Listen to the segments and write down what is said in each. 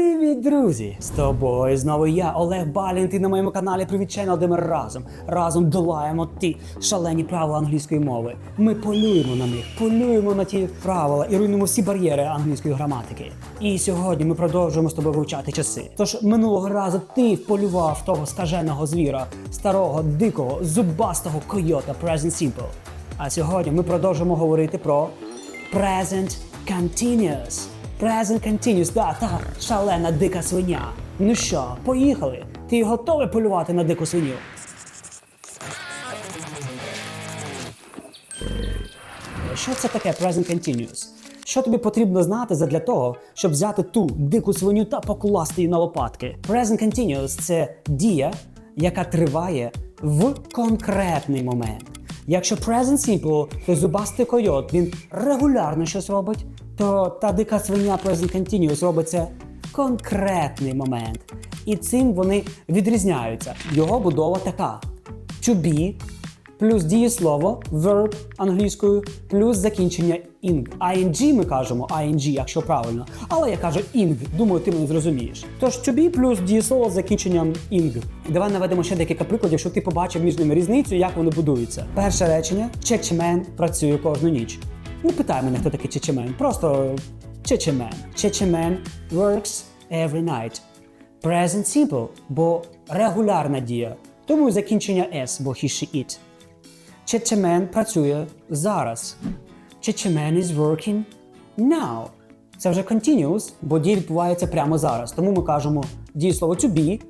Привіт, друзі! З тобою знову я, Олег Балін. Ти на моєму каналі Привіт Channel, де ми разом разом долаємо ті шалені правила англійської мови. Ми полюємо на них, полюємо на ті правила і руйнуємо всі бар'єри англійської граматики. І сьогодні ми продовжуємо з тобою вивчати часи. Тож минулого разу ти вполював того скаженого звіра, старого, дикого, зубастого койота Present Simple. А сьогодні ми продовжимо говорити про Present Continuous. Present Continuous, да, та шалена дика свиня. Ну що, поїхали? Ти готовий полювати на дику свиню? Що це таке Present Continuous? Що тобі потрібно знати задля того, щоб взяти ту дику свиню та покласти її на лопатки? Present Continuous – це дія, яка триває в конкретний момент. Якщо Present Simple, то зубастий койот, він регулярно щось робить, то та дика свиня Present Continuous робить це в конкретний момент. І цим вони відрізняються. Його будова така: to be плюс дієслово, verb англійською, плюс закінчення ing. ing ми кажемо ing, якщо правильно. Але я кажу ing, думаю, ти мене зрозумієш. Тож to be плюс дієслово з закінченням ing. Давай наведемо ще декілька прикладів, щоб ти побачив між ними різницю, як вони будуються. Перше речення: Чечемен працює кожну ніч. Не питай мене, хто такий Чечемен. Просто Чечемен. Чечемен works every night. Present simple, бо регулярна дія. Тому закінчення S, бо he, she, it. Чечемен працює зараз. Чечемен is working now. Це вже continuous, бо дія відбувається прямо зараз. Тому ми кажемо дієслово to be,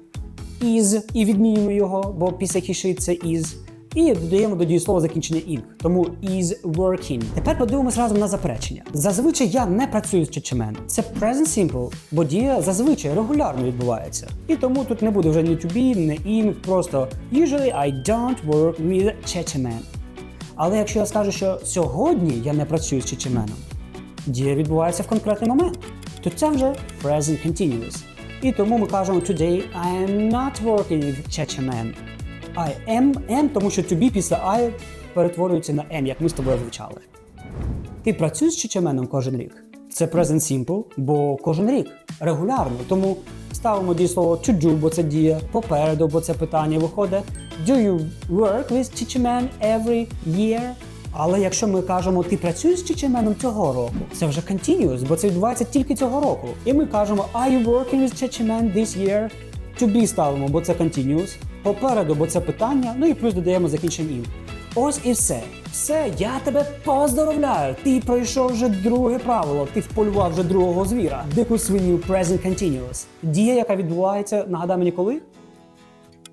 is, і відмінюємо його, бо після це is. І додаємо до дієслова закінчення ing. Тому is working. Тепер подивимось разом на заперечення. Зазвичай я не працюю з чечемен. Це present simple, бо дія зазвичай регулярно відбувається. І тому тут не буде вже ні to be, ні ing, просто usually I don't work with чечемен. Але якщо я скажу, що сьогодні я не працюю з чечеменом, дія відбувається в конкретний момент, то це вже present continuous. І тому ми кажемо today I am not working with Chechemen. I am, am, тому що to be після I перетворюється на am, як ми з тобою вивчали. Ти працюєш з чечеменом кожен рік? Це present simple, бо кожен рік регулярно. Тому ставимо дієслово to do, бо це дія, попереду, бо це питання виходить. Do you work with чечемен every year? Але якщо ми кажемо, ти працюєш з чечеменом цього року, це вже continuous, бо це відбувається тільки цього року. І ми кажемо, are you working with чечемен this year? To be ставимо, бо це continuous. Попереду, бо це питання, ну і плюс додаємо закінчення «ing». Ось і все. Все, я тебе поздоровляю. Ти пройшов вже друге правило. Ти вполював вже другого звіра. Дику свиню Present Continuous. Дія, яка відбувається, нагадай мені коли?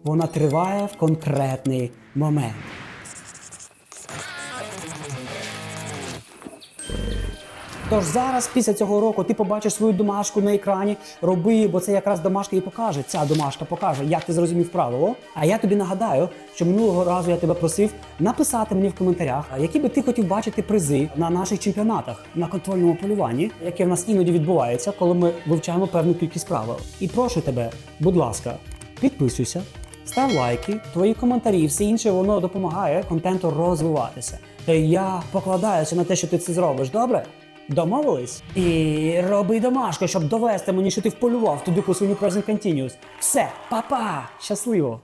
Вона триває в конкретний момент. Тож зараз, після цього року, ти побачиш свою домашку на екрані, роби, бо це якраз домашка і покаже. Ця домашка покаже, як ти зрозумів правило. А я тобі нагадаю, що минулого разу я тебе просив написати мені в коментарях, які би ти хотів бачити призи на наших чемпіонатах на контрольному полюванні, яке в нас іноді відбувається, коли ми вивчаємо певну кількість правил. І прошу тебе, будь ласка, підписуйся. Став лайки, твої коментарі, і все інше воно допомагає контенту розвиватися. Та я покладаюся на те, що ти це зробиш, добре? Домовились? І роби домашку, щоб довести мені, що ти вполював ту дику свиню Present Continuous. Все, па-па! Щасливо!